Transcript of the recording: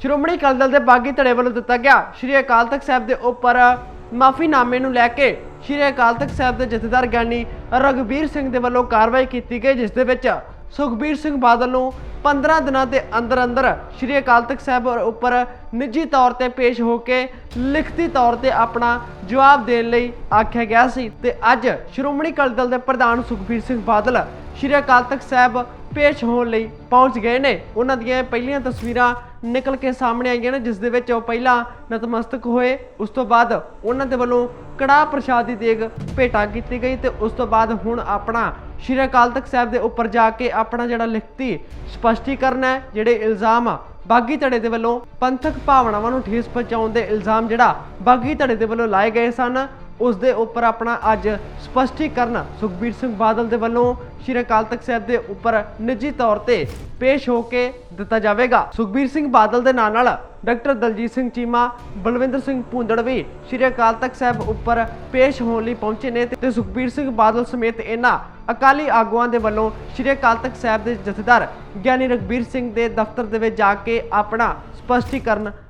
ਸ਼੍ਰੋਮਣੀ ਅਕਾਲੀ ਦਲ ਦੇ ਬਾਗੀ ਧੜੇ ਵੱਲੋਂ ਦਿੱਤਾ ਗਿਆ ਸ਼੍ਰੀ ਅਕਾਲ ਤਖਤ ਸਾਹਿਬ ਦੇ ਉੱਪਰ ਮਾਫੀਨਾਮੇ ਨੂੰ ਲੈ ਕੇ ਸ਼੍ਰੀ ਅਕਾਲ ਤਖਤ ਸਾਹਿਬ ਦੇ ਜਥੇਦਾਰ ਗਿਆਨੀ ਰਗਵੀਰ ਸਿੰਘ ਦੇ ਵੱਲੋਂ ਕਾਰਵਾਈ ਕੀਤੀ ਗਈ, ਜਿਸ ਦੇ ਵਿੱਚ ਸੁਖਬੀਰ ਸਿੰਘ ਬਾਦਲ ਨੂੰ 15 ਦਿਨਾਂ ਦੇ ਅੰਦਰ ਅੰਦਰ ਸ਼੍ਰੀ ਅਕਾਲ ਤਖਤ ਸਾਹਿਬ ਉੱਪਰ ਨਿੱਜੀ ਤੌਰ ਤੇ ਪੇਸ਼ ਹੋ ਕੇ ਲਿਖਤੀ ਤੌਰ ਤੇ ਆਪਣਾ ਜਵਾਬ ਦੇਣ ਲਈ ਆਖਿਆ ਗਿਆ ਸੀ। ਤੇ ਅੱਜ ਸ਼੍ਰੋਮਣੀ ਅਕਾਲੀ ਦਲ ਦੇ ਪ੍ਰਧਾਨ ਸੁਖਬੀਰ ਸਿੰਘ ਬਾਦਲ ਸ਼੍ਰੀ ਅਕਾਲ ਤਖਤ ਸਾਹਿਬ ਪੇਸ਼ ਹੋਣ ਲਈ ਪਹੁੰਚ ਗਏ ਨੇ। ਉਹਨਾਂ ਦੀਆਂ ਪਹਿਲੀਆਂ ਤਸਵੀਰਾਂ ਨਿਕਲ ਕੇ ਸਾਹਮਣੇ ਆਈਆਂ ਨੇ, ਜਿਸ ਦੇ ਵਿੱਚ ਉਹ ਪਹਿਲਾਂ ਨਤਮਸਤਕ ਹੋਏ, ਉਸ ਤੋਂ ਬਾਅਦ ਉਹਨਾਂ ਦੇ ਵੱਲੋਂ ਕੜਾ ਪ੍ਰਸ਼ਾਦ ਦੀ ਦੇਗ ਭੇਟਾ ਕੀਤੀ ਗਈ ਤੇ ਉਸ ਤੋਂ ਬਾਅਦ ਹੁਣ ਆਪਣਾ ਸ਼੍ਰੀ ਅਕਾਲ ਤਖਤ ਸਾਹਿਬ ਦੇ ਉੱਪਰ ਜਾ ਕੇ ਆਪਣਾ ਜਿਹੜਾ ਲਿਖਤੀ ਸਪਸ਼ਟੀਕਰਨ ਹੈ, ਜਿਹੜੇ ਇਲਜ਼ਾਮ ਆ ਬਾਗੀ ਧੜੇ ਦੇ ਵੱਲੋਂ ਪੰਥਕ ਭਾਵਨਾਵਾਂ ਨੂੰ ਠੇਸ ਪਹੁੰਚਾਉਣ ਦੇ ਇਲਜ਼ਾਮ ਜਿਹੜਾ ਬਾਗੀ ਧੜੇ ਦੇ ਵੱਲੋਂ ਲਾਏ ਗਏ ਸਨ ਉਸ ਦੇ ਉੱਪਰ ਆਪਣਾ ਅੱਜ ਸਪਸ਼ਟੀਕਰਨ ਸੁਖਬੀਰ ਸਿੰਘ ਬਾਦਲ ਦੇ ਵੱਲੋਂ ਸ਼੍ਰੀ ਅਕਾਲ ਤਖਤ ਸਾਹਿਬ ਦੇ ਉੱਪਰ ਨਿੱਜੀ ਤੌਰ ਤੇ ਪੇਸ਼ ਹੋ ਕੇ ਦਿੱਤਾ ਜਾਵੇਗਾ। ਸੁਖਬੀਰ ਸਿੰਘ ਬਾਦਲ ਦੇ ਨਾਲ ਨਾਲ ਡਾਕਟਰ ਦਲਜੀਤ ਸਿੰਘ ਚੀਮਾ, ਬਲਵਿੰਦਰ ਸਿੰਘ ਭੁੰਦੜ ਵੀ ਸ਼੍ਰੀ ਅਕਾਲ ਤਖਤ ਸਾਹਿਬ ਉੱਪਰ ਪੇਸ਼ ਹੋਣ ਲਈ ਪਹੁੰਚੇ ਨੇ ਤੇ ਸੁਖਬੀਰ ਸਿੰਘ ਬਾਦਲ ਸਮੇਤ ਇਹਨਾਂ ਅਕਾਲੀ ਆਗੂਆਂ ਦੇ ਵੱਲੋਂ ਸ਼੍ਰੀ ਅਕਾਲ ਤਖਤ ਸਾਹਿਬ ਦੇ ਜਥੇਦਾਰ ਗਿਆਨੀ ਰਗਬੀਰ ਸਿੰਘ ਦੇ ਦਫ਼ਤਰ ਦੇ ਵਿੱਚ ਜਾ ਕੇ ਆਪਣਾ ਸਪਸ਼ਟੀਕਰਨ